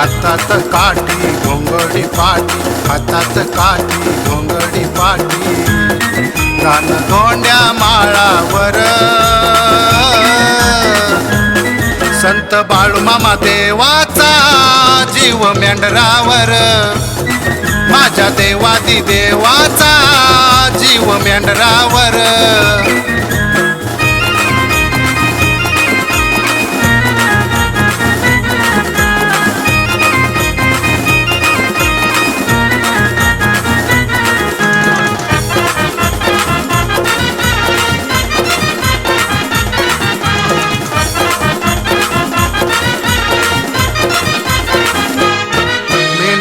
हातात काठी घोंगडी पाठी हातात काठी घोंगडी पाठी रान धोंड्या माळावर. संत बाळूमामा देवाचा जीव मेंढरावर. माझ्या देवादी देवाचा जीव मेंढरावर.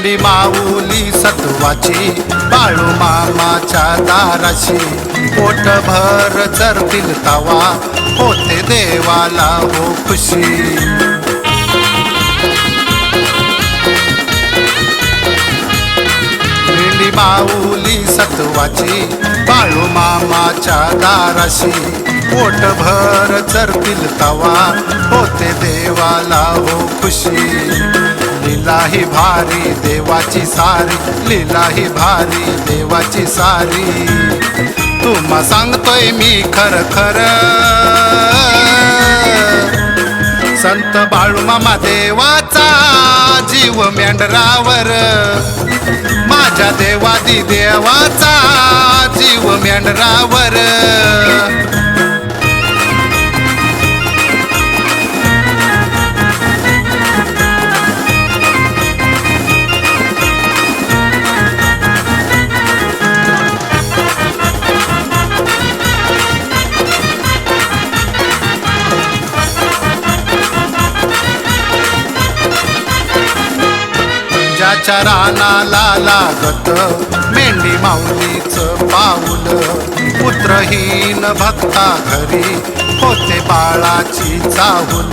मेंढी माऊली सत्वाची बाळू मामाच्या दाराशी. पोटभर चरतील तवा होते देवाला हो खुशी. मेंढी माऊली सत्वाची बाळू मामाच्या दाराशी. पोटभर चरतील तवा होते देवाला हो खुशी. लीला ही भारी देवाची सारी लीला ही भारी देवाची सारी. तुम्हा सांगतोय मी खर खर. संत बाळूमामा देवाचा जीव मेंढरावर. माझ्या देवादी देवाचा जीव मेंढरावर. ज्याच्या रानाला लागत. मेंढी माऊलीच पाऊल. पुत्रहीन भक्ता घरी होते बाळाची चाहूल.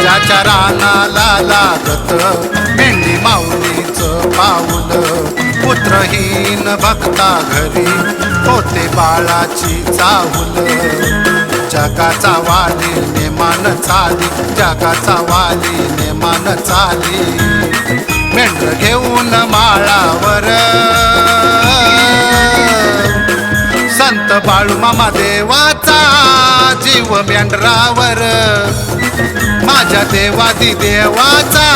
ज्याच्या रानाला लागत मेंढी माऊलीच पाऊल. पुत्रहीन भक्ता घरी होते बाळाची चाहूल. जगाचा वाली नेमान चाली जगाचा वाली नेमान चाली. मेंढर घेऊन माळावर. संत बाळूमामा देवाचा जीव मेंढरावर. माझ्या देवादी देवाचा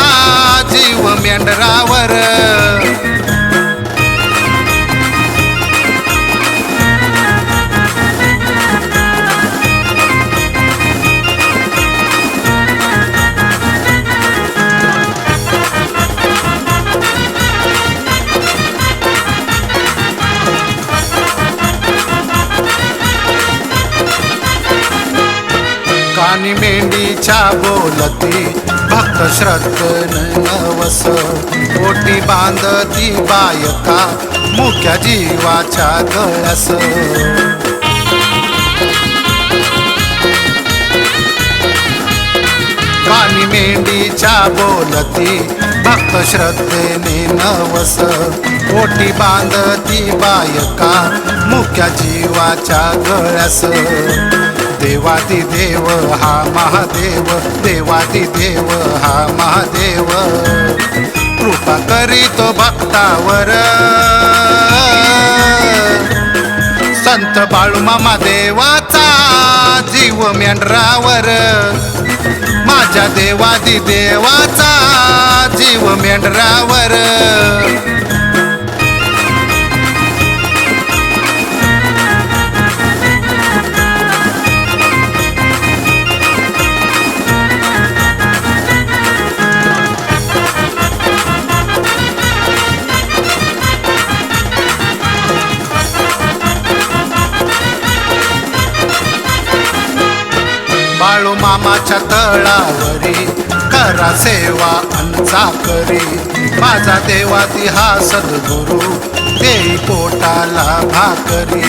जीव मेंढरावर. आणि मेंढीच्या बोलती. भक्त श्रद्धन नवस. पोटी बांधती बायका मुख्या जीवाच्या गळस. पाणी मेंढीच्या बोलती. भक्त श्रद्धेने नवस. पोटी बांधती बायका मुख्या जीवाच्या गळस. देवाती देव हा महादेव देवाती देव हा महादेव. कृपा करीतो भक्तावर. संत बाळूमामा देवाचा जीव मेंढरावर. माझ्या देवादी देवाचा जीव मेंढरावर. खेळू मामाच्या तळावरी. करा सेवा अंचा करी माझा देवाती हा सद्गुरु. देई पोटाला भाकरी.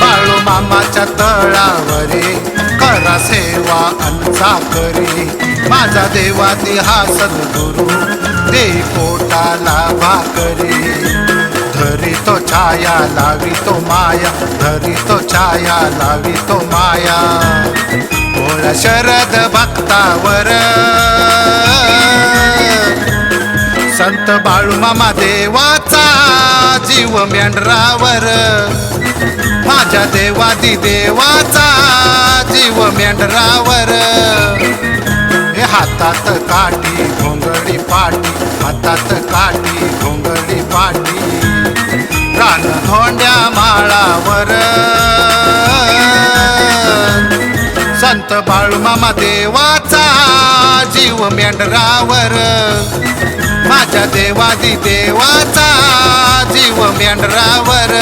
बाळू मामाच्या तळावरी. करा सेवा अंचा करी माझा देवाती हा सद्गुरु. देई पोटाला भाकरी. धरी तो छाया लावी तो माया धरी तो छाया लावी तो माया. ओळा शरद भक्तावर. संत बाळूमामा देवाचा जीव मेंढरावर. माझ्या देवादी देवाचा जीव मेंढरावर. हे हातात काठी घोंगडी पाठी हातात काठी घोंगडी पाठी धोंड्या माळावर. संत बाळूमामा देवाचा जीव मेंढरावर. माझ्या देवादी देवाचा जीव मेंढरावर.